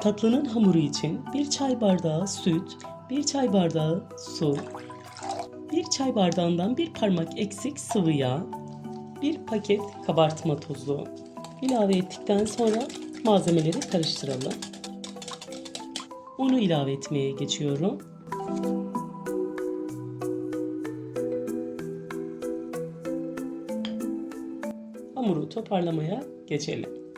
Tatlının hamuru için 1 çay bardağı süt, 1 çay bardağı su, 1 çay bardağından bir parmak eksik sıvı yağ, 1 paket kabartma tozu ilave ettikten sonra malzemeleri karıştıralım. Unu ilave etmeye geçiyorum. Hamuru toparlamaya geçelim.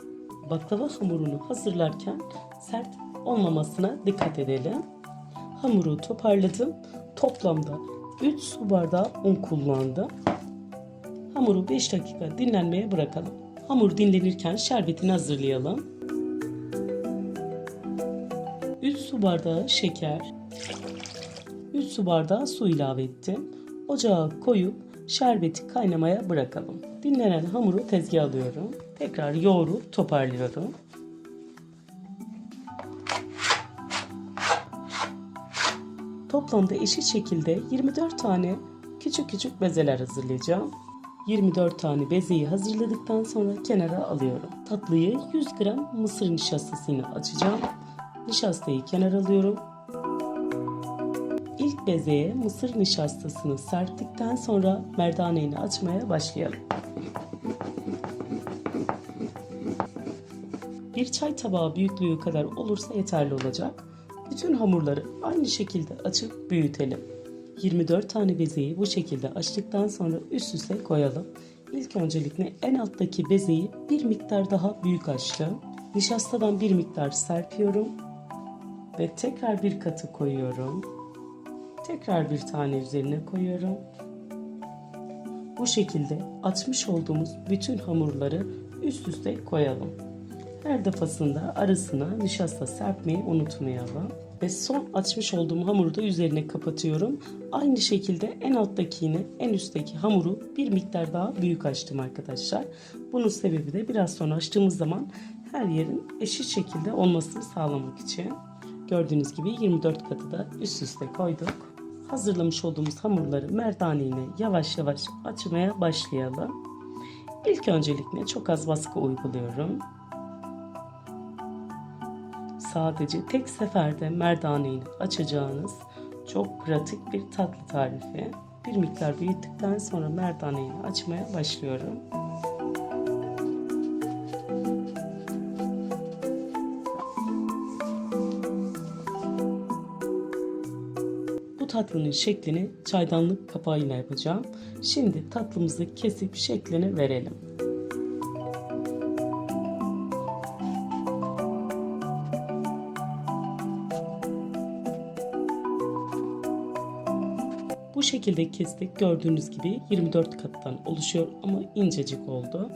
Baklava hamurunu hazırlarken sert olmamasına dikkat edelim. Hamuru toparladım. Toplamda 3 su bardağı un kullandım. Hamuru 5 dakika dinlenmeye bırakalım. Hamur dinlenirken şerbetini hazırlayalım. 3 su bardağı şeker, 3 su bardağı su ilave ettim. Ocağa koyup şerbeti kaynamaya bırakalım. Dinlenen hamuru tezgaha alıyorum. Tekrar yoğurup toparlıyorum. Toplamda eşit şekilde 24 tane küçük küçük bezeler hazırlayacağım. 24 tane bezeyi hazırladıktan sonra kenara alıyorum. Tatlıyı 100 gram mısır nişastasıyla açacağım. Nişastayı kenara alıyorum. İlk bezeye mısır nişastasını serptikten sonra merdaneyi açmaya başlayalım. Bir çay tabağı büyüklüğü kadar olursa yeterli olacak. Bütün hamurları aynı şekilde açıp büyütelim. 24 tane bezeyi bu şekilde açtıktan sonra üst üste koyalım. İlk öncelikle en alttaki bezeyi bir miktar daha büyük açtım. Nişastadan bir miktar serpiyorum ve tekrar bir katı koyuyorum. Tekrar bir tane üzerine koyuyorum. Bu şekilde açmış olduğumuz bütün hamurları üst üste koyalım. Her defasında arasına nişasta serpmeyi unutmayalım. Ve son açmış olduğum hamuru da üzerine kapatıyorum. Aynı şekilde en alttakini en üstteki hamuru bir miktar daha büyük açtım arkadaşlar. Bunun sebebi de biraz sonra açtığımız zaman her yerin eşit şekilde olmasını sağlamak için. Gördüğünüz gibi 24 katı da üst üste koyduk. Hazırlamış olduğumuz hamurları merdane ile yavaş yavaş açmaya başlayalım. İlk öncelikle çok az baskı uyguluyorum. Sadece tek seferde merdaneyi açacağınız çok pratik bir tatlı tarifi. Bir miktar büyüttükten sonra merdaneyi açmaya başlıyorum. Tatlının şeklini çaydanlık kapağıyla yapacağım. Şimdi tatlımızı kesip şeklini verelim. Bu şekilde kestik. Gördüğünüz gibi 24 kattan oluşuyor ama incecik oldu.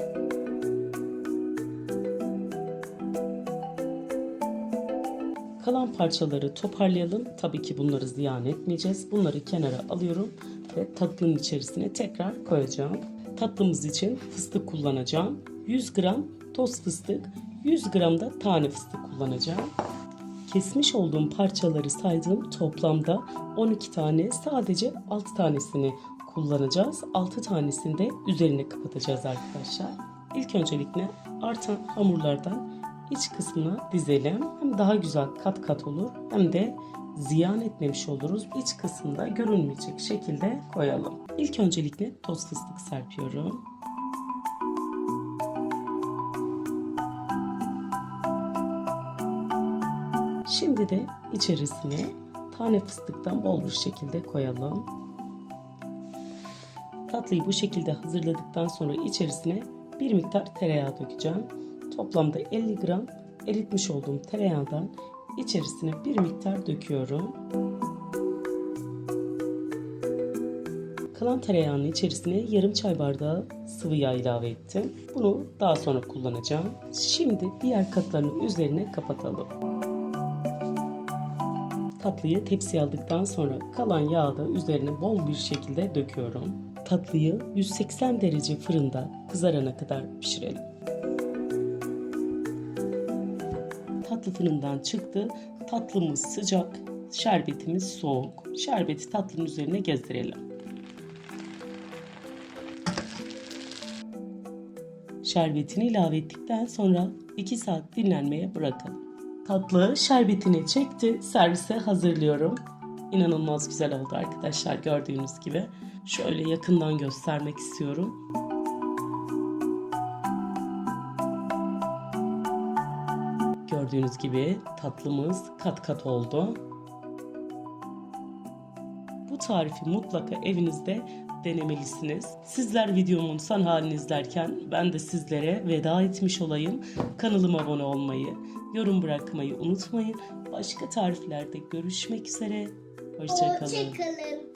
Kalan parçaları toparlayalım. Tabii ki bunları ziyan etmeyeceğiz. Bunları kenara alıyorum ve tatlının içerisine tekrar koyacağım. Tatlımız için fıstık kullanacağım. 100 gram toz fıstık, 100 gram da tane fıstık kullanacağım. Kesmiş olduğum parçaları saydım. Toplamda 12 tane sadece 6 tanesini kullanacağız. 6 tanesini de üzerine kapatacağız arkadaşlar. İlk öncelikle artan hamurlardan iç kısmına dizelim. Hem daha güzel kat kat olur hem de ziyan etmemiş oluruz. İç kısımda görünmeyecek şekilde koyalım. İlk öncelikle toz fıstık serpiyorum. Şimdi de içerisine tane fıstıktan bol bir şekilde koyalım. Tatlıyı bu şekilde hazırladıktan sonra içerisine bir miktar tereyağı dökeceğim. Toplamda 50 gram eritmiş olduğum tereyağından içerisine bir miktar döküyorum. Kalan tereyağının içerisine yarım çay bardağı sıvı yağ ilave ettim. Bunu daha sonra kullanacağım. Şimdi diğer katlarının üzerine kapatalım. Tatlıyı tepsiye aldıktan sonra kalan yağı da üzerine bol bir şekilde döküyorum. Tatlıyı 180 derece fırında kızarana kadar pişirelim. Tatlı fırından çıktı. Tatlımız sıcak, şerbetimiz soğuk. Şerbeti tatlının üzerine gezdirelim. Şerbetini ilave ettikten sonra 2 saat dinlenmeye bırakalım. Tatlı şerbetini çekti. Servise hazırlıyorum. İnanılmaz güzel oldu arkadaşlar gördüğünüz gibi. Şöyle yakından göstermek istiyorum. Gördüğünüz gibi tatlımız kat kat oldu. Bu tarifi mutlaka evinizde denemelisiniz. Sizler videomun son halini izlerken ben de sizlere veda etmiş olayım. Kanalıma abone olmayı, yorum bırakmayı unutmayın. Başka tariflerde görüşmek üzere. Hoşçakalın. Hoşçakalın.